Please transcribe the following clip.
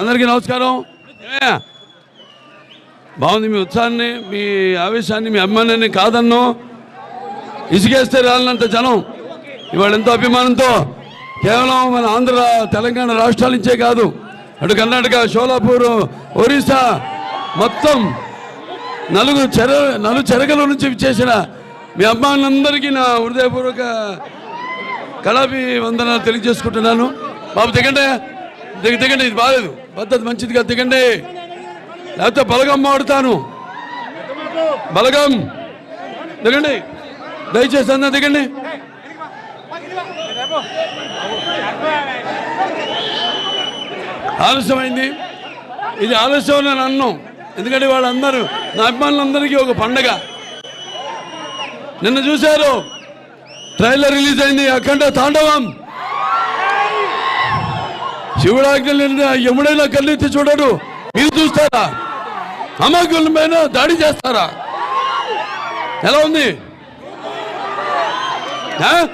అందరికీ నమస్కారం. బాగుంది మీ ఉత్సాహాన్ని మీ ఆవేశాన్ని మీ అభిమానాన్ని కాదన్ను ఇసుకేస్తే రాలినంత జనం. ఇవాళ ఎంతో అభిమానంతో కేవలం మన ఆంధ్ర తెలంగాణ రాష్ట్రాల నుంచే కాదు అటు కర్ణాటక షోలాపూర్ ఒరిస్సా మొత్తం నలుగు చెర నలు చెరగల నుంచి చేసిన మీ అభిమానులందరికీ నా హృదయపూర్వక కళాభి వందనాలు తెలియజేసుకుంటున్నాను. బాబు దిగంటే దిగ దిగండి ఇది బాగాలేదు పద్ధతి మంచిదిగా దిగండి. లేకపోతే బలగం మాడుతాను బలగం. దిగండి. దయచేసి అన్న దిగండి. ఆలస్యమైంది. ఇది ఆలస్యం నేను అన్నాం. ఎందుకంటే వాళ్ళందరూ నా అభిమానులందరికీ ఒక పండగ. నిన్న చూశారు. ట్రైలర్ రిలీజ్ అయింది అఖండ తాండవం. శివుడాజ్ఞ ఎముడైనా కళ్ళెత్తి చూడడు. మీరు చూస్తారా? అమాయకుల పైన దాడి చేస్తారా? ఎలా ఉంది? ఆ?